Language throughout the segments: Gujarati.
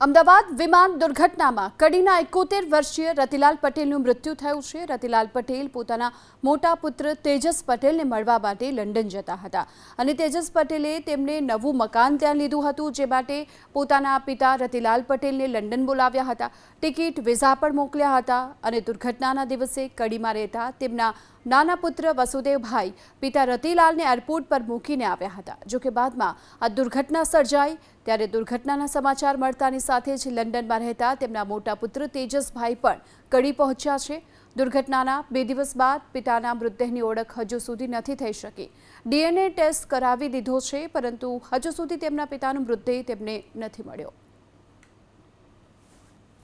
અમદાવાદ વિમાન દુર્ઘટનામાં કડીના એકોતેર વર્ષીય રતિલાલ પટેલનું મૃત્યુ થયું છે. રતિલાલ પટેલ પોતાના મોટા પુત્ર તેજસ પટેલને મળવા માટે લંડન જતા હતા અને તેજસ પટેલે તેમને નવું મકાન ત્યાં લીધું હતું, જે માટે પોતાના પિતા રતિલાલ પટેલને લંડન બોલાવ્યા હતા. ટિકિટ વિઝા પણ મોકલ્યા હતા અને દુર્ઘટનાના દિવસે કડીમાં રહેતા તેમના નાના પુત્ર વસુદેવભાઈ પિતા રતિલાલને એરપોર્ટ પર મૂકીને આવ્યા હતા. જોકે બાદમાં આ દુર્ઘટના સર્જાઈ, ત્યારે દુર્ઘટનાના સમાચાર મળતાની સાથે જ લંડનમાં રહેતા તેમના મોટા પુત્ર તેજસભાઈ પણ કડી પહોંચ્યા છે. દુર્ઘટનાના બે દિવસ બાદ પિતાના મૃતદેહની ઓળખ હજુ સુધી નથી થઈ શકી. ડીએનએ ટેસ્ટ કરાવી દીધો છે, પરંતુ હજુ સુધી તેમના પિતાનો મૃતદેહ તેમને નથી મળ્યો.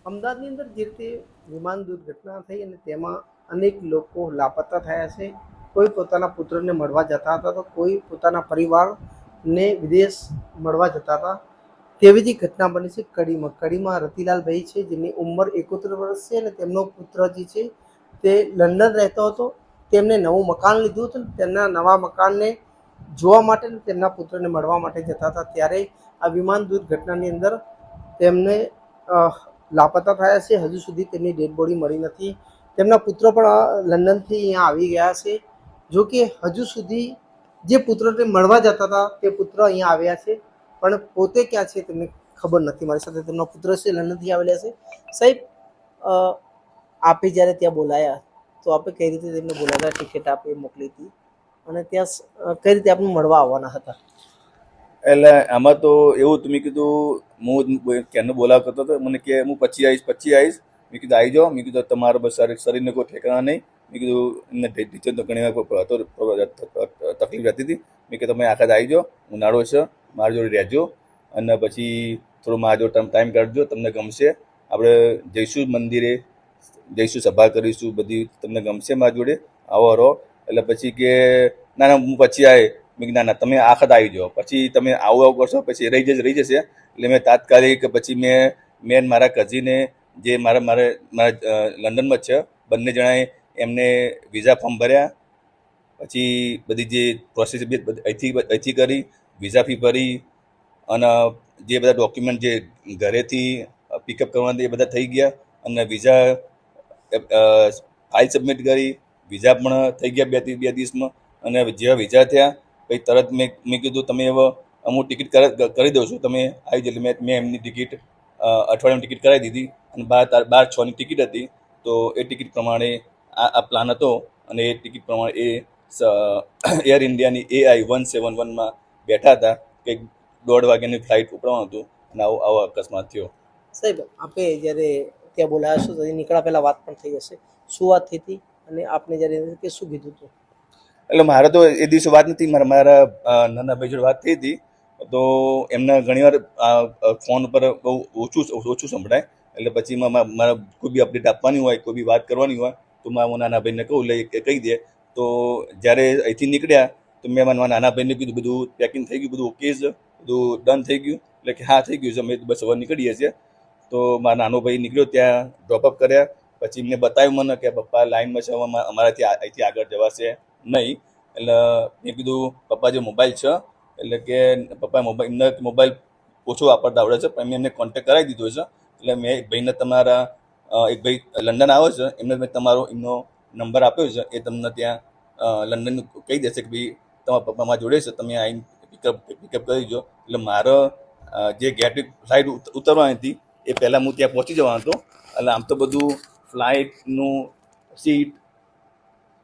અમદાવાદની અંદર જે રીતે વિમાન દુર્ઘટના થઈ અને તેમાં અનેક લોકો લાપતા થયા છે. કોઈ પોતાના પુત્રને મળવા જતા હતા તો કોઈ પોતાના પરિવારને વિદેશ મળવા જતા હતા. તેવી જ ઘટના બની છે કડીમાં. કડીમાં રતિલાલભાઈ છે, જેની ઉંમર એકોતેર વર્ષ છે અને તેમનો પુત્ર જે છે તે લંડન રહેતો હતો. તેમને નવું મકાન લીધું હતું તેમના નવા મકાનને જોવા માટે તેમના પુત્રને મળવા માટે જતા હતા. ત્યારે આ વિમાન દુર્ઘટનાની અંદર તેમને લાપતા થયા છે. હજુ સુધી તેમની ડેડ બોડી મળી નથી. તેમના પુત્ર પણ લંડનથી અહીંયા આવી ગયા છે. જો કે હજુ સુધી જે પુત્રને મળવા જતા હતા તે પુત્ર અહીંયા આવ્યા છે. પણ પોતે ક્યાં છે તેમને ખબર નથી. મારી સાથે તેમનો પુત્ર છે, લંડનથી આવેલા છે. સાહેબ આપે જ્યારે ત્યાં બોલાયા, તો આપે કઈ રીતે તેમને બોલાવ્યા? ટિકિટ આપે, મોકલી હતી. અને ત્યાં કઈ રીતે આપણે મળવા આવવાના હતા? એટલે આમાં તો એવું તમે કીધું, હું ક્યારનો બોલાવ કરતો હતો? મને કે હું પછી આવીશ પછી આવીશ. મેં કીધું આવી જાઓ. મેં કીધું, તમારો બસ શરીર શરીરને કોઈ ઠેકાણા નહીં. મેં કીધું એમને ટીચર તો ઘણી વાર તકલીફ રહેતી હતી. મેં કીધું, તમે આખા આવી જાઓ, ઉનાળો છે મારી જોડે રહેજો અને પછી થોડું મારા જોડે ટાઈમ કાઢજો, તમને ગમશે. આપણે જઈશું મંદિરે, જઈશું સભા કરીશું, બધી તમને ગમશે મારા જોડે, આવો રહો એટલે પછી કે, ના ના, હું પછી આવે મેં ના ના, તમે આ આવી જાઓ. પછી તમે આવું આવું કરશો, પછી રહી જશે રહી જશે. એટલે મેં તાત્કાલિક પછી મેં મેન મારા કઝિને જે મારા મારે મારા લંડનમાં જ છે. બંને જણાએ એમને વિઝા ફોર્મ ભર્યા. પછી બધી જે પ્રોસેસ અહીંથી અહીંથી કરી વિઝા ફી ભરી, અને જે બધા ડોક્યુમેન્ટ જે ઘરેથી પિકઅપ કરવાના એ બધા થઈ ગયા. અને વિઝા ફાઇલ સબમિટ કરી. વિઝા પણ થઈ ગયા બે બે દિવસમાં. અને જેવા વિઝા થયા, પછી તરત મેં મેં કીધું, તમે હવે હું ટિકિટ કરી દઉં છું. તમે આવી જ મેં મેં એમની ટિકિટ અઠવાડિયામાં ટિકિટ કરાવી દીધી. અને બાર બાર છની ટિકિટ હતી તો એ ટિકિટ પ્રમાણે આ આ પ્લાન હતો અને એ ટિકિટ પ્રમાણે એ એર ઇન્ડિયાની એ આઈ વન સેવન વનમાં બેઠા હતા. કે દોઢ વાગ્યાની ફ્લાઇટ ઉપડવાનું હતું અને આવો આવો અકસ્માત થયો. સાહેબ આપે જ્યારે ત્યાં બોલાયા છો ત્યારે નીકળ્યા પહેલાં વાત પણ થઈ હશે. શું વાત થઈ હતી અને આપને જ્યારે કે શું કીધું હતું? એટલે મારે તો એ દિવસે વાત નથી મારા મારા નાના ભાઈ જોડે વાત થઈ હતી. તો એમને ઘણીવાર ફોન ઉપર બહુ ઓછું ઓછું સંભળાય. એટલે પછી મારે કોઈ બી અપડેટ આપવાની હોય, કોઈ બી વાત કરવાની હોય, તો મારા નાના ભાઈને કહું એટલે કહી દે. તો જ્યારે અહીંથી નીકળ્યા, તો મેં મારા નાના ભાઈને કીધું, બધું પેકિંગ થઈ ગયું, બધું ઓકે છે, બધું ડન થઈ ગયું. એટલે કે, હા, થઈ ગયું છે, અમે બસ હવે નીકળીએ છીએ. તો મારા નાનો ભાઈ નીકળ્યો ત્યાં ડ્રોપઅપ કર્યા. પછી એમને બતાવ્યું મને કે, પપ્પા લાઈનમાં છે અમારાથી અહીંથી આગળ જવાશે નહીં. એટલે મેં કીધું, પપ્પા જે મોબાઈલ છે, એટલે કે, પપ્પા મોબાઈલ એમને મોબાઈલ ઓછો વાપરતા આવડે છે, પણ મેં એમને કોન્ટેક્ટ કરાવી દીધો છે. એટલે મેં એક ભાઈને તમારા એક ભાઈ લંડન આવે છે, એમને મેં તમારો એમનો નંબર આપ્યો છે, એ તમને ત્યાં લંડન કહી દેશે કે ભાઈ, તમારા પપ્પા મારા જોડે છે, તમે આવીને પિકઅપ પિકઅપ કરી દો. એટલે મારો જે ગેટ ફ્લાઇટ ઉતરવાની હતી, એ પહેલાં હું ત્યાં પહોંચી જવાનો હતો. એટલે આમ તો બધું ફ્લાઇટનું સીટ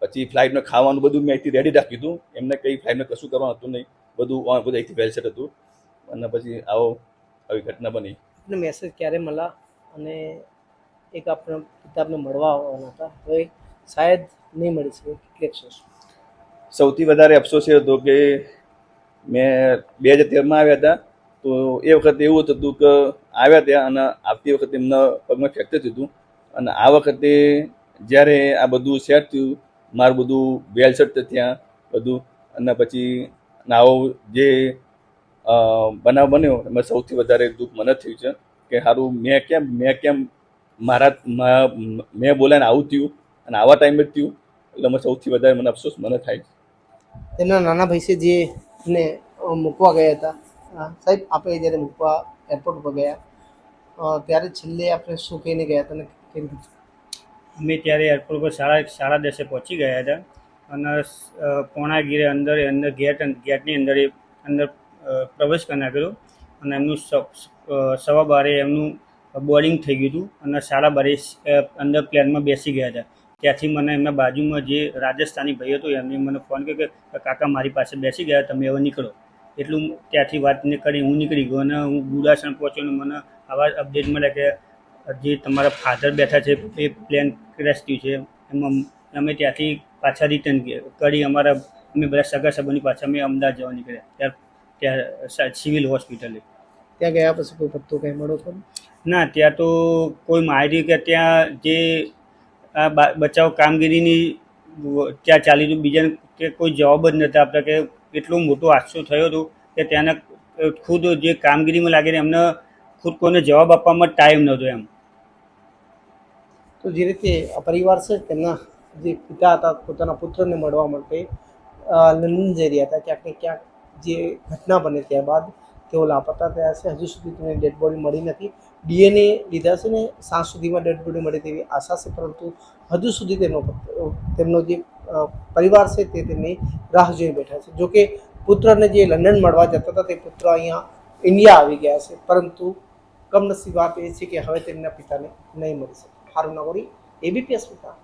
પછી ફ્લાઇટમાં ખાવાનું બધું મેં અહીંથી રેડી રાખ્યું હતું. એમને કંઈ ફ્લાઇટમાં કશું કરવાનું હતું નહીં. બધું બધું અહીંથી વેલસેટ હતું. અને પછી આવો આવી ઘટના બની. આપને મેસેજ ક્યારે મળ્યા અને એક આપણા કિતાબને મળવા આવવાના હતા? હવે શાયદ નહીં મળી શકે, કેટલી અફસોસ. સૌથી વધારે અફસોસ એ હતો કે મેં બે હજાર તેરમાં આવ્યા હતા, તો એ વખતે એવું હતું કે આવ્યા ત્યાં અને આવતી વખતે એમના પગમાં ફ્રેક્ચર થયું અને આ વખતે જ્યારે આ બધું સેટ થયું, મારું બધું વેલ સેટ ત્યાં બધું અને પછી આવો જે બનાવ બન્યો એમાં સૌથી વધારે દુઃખ મને થયું છે કે સારું મેં કેમ મેં કેમ મારા મેં બોલાને આવું થયું અને આવા ટાઈમે જ થયું. એટલે મને સૌથી વધારે મને અફસોસ મને થાય છે. તેમના નાના ભાઈ છે જે ને મૂકવા ગયા હતા. સાહેબ આપણે જ્યારે મૂકવા એરપોર્ટ પર ગયા ત્યારે છેલ્લે આપણે શું કહીને ગયા હતા ને અમે ત્યારે એરપોર્ટ પર સાડા સાડા દસે પહોંચી ગયા હતા. અને અ, પોણા ગીરે અંદર અંદર ગેટ ગેટની અંદર એ અંદર પ્રવેશ કરી નાખેલો અને એમનું સવા બારે એમનું બોલિંગ થઈ ગયું હતું અને સાડા બારે અંદર પ્લેનમાં બેસી ગયા હતા. ત્યાંથી મને એમના બાજુમાં જે રાજસ્થાની ભાઈ હતો એમને મને ફોન કર્યો કે કાકા મારી પાસે બેસી ગયા, તમે હવે નીકળો. એટલું ત્યાંથી વાત ને કરી હું નીકળી ગયો અને હું ગુડાસણ પહોંચ્યો અને મને આવા અપડેટ મળ્યા કે, જે તમારા ફાધર બેઠા છે, એ પ્લેન ક્રેશ થયું છે. એમાં અમે ત્યાંથી પાછા રિટર્ન કરી, અમારા, અમે બધા સગા સંબંધી પાછા અમે અમદાવાદ જવા નીકળ્યા. ત્યાં ત્યાં સિવિલ હોસ્પિટલે ત્યાં ગયા પછી કોઈ પત્તો કંઈ મળ્યો ખરો ના ત્યાં તો કોઈ માહિતી કે ત્યાં જે આ બચાવ કામગીરીની ત્યાં ચાલી રહ્યું. બીજાને કે કોઈ જવાબ જ નહોતા આપતા કે એટલો મોટો હાદસો થયો હતો કે ત્યાંના ખુદ જે કામગીરીમાં લાગીને એમને ખુદ કોઈને જવાબ આપવામાં ટાઈમ નહોતો એમ. તો જે રીતે આ પરિવાર છે તેમના જે પિતા હતા પોતાના પુત્રને મળવા માટે લંડન જઈ રહ્યા હતા. ક્યાંક ને ક્યાંક જે ઘટના બને ત્યારબાદ તેઓ લાપતા થયા છે. હજુ સુધી તેમને ડેડ બોડી મળી નથી. ડીએનએ લીધા છે ને સાંજ સુધીમાં ડેડ બોડી મળે તેવી આશા છે, પરંતુ હજુ સુધી તેમનો તેમનો જે પરિવાર છે તે તેમની રાહ જોઈ બેઠા છે. જોકે પુત્રને જે લંડન મળવા જતા હતા, તે પુત્ર અહીંયા ઇન્ડિયા આવી ગયા છે. પરંતુ કમનસીબ વાત એ છે કે હવે તેમના પિતાને નહીં મળી શકે. હારું નગોરી એબીપી અસ્મિતા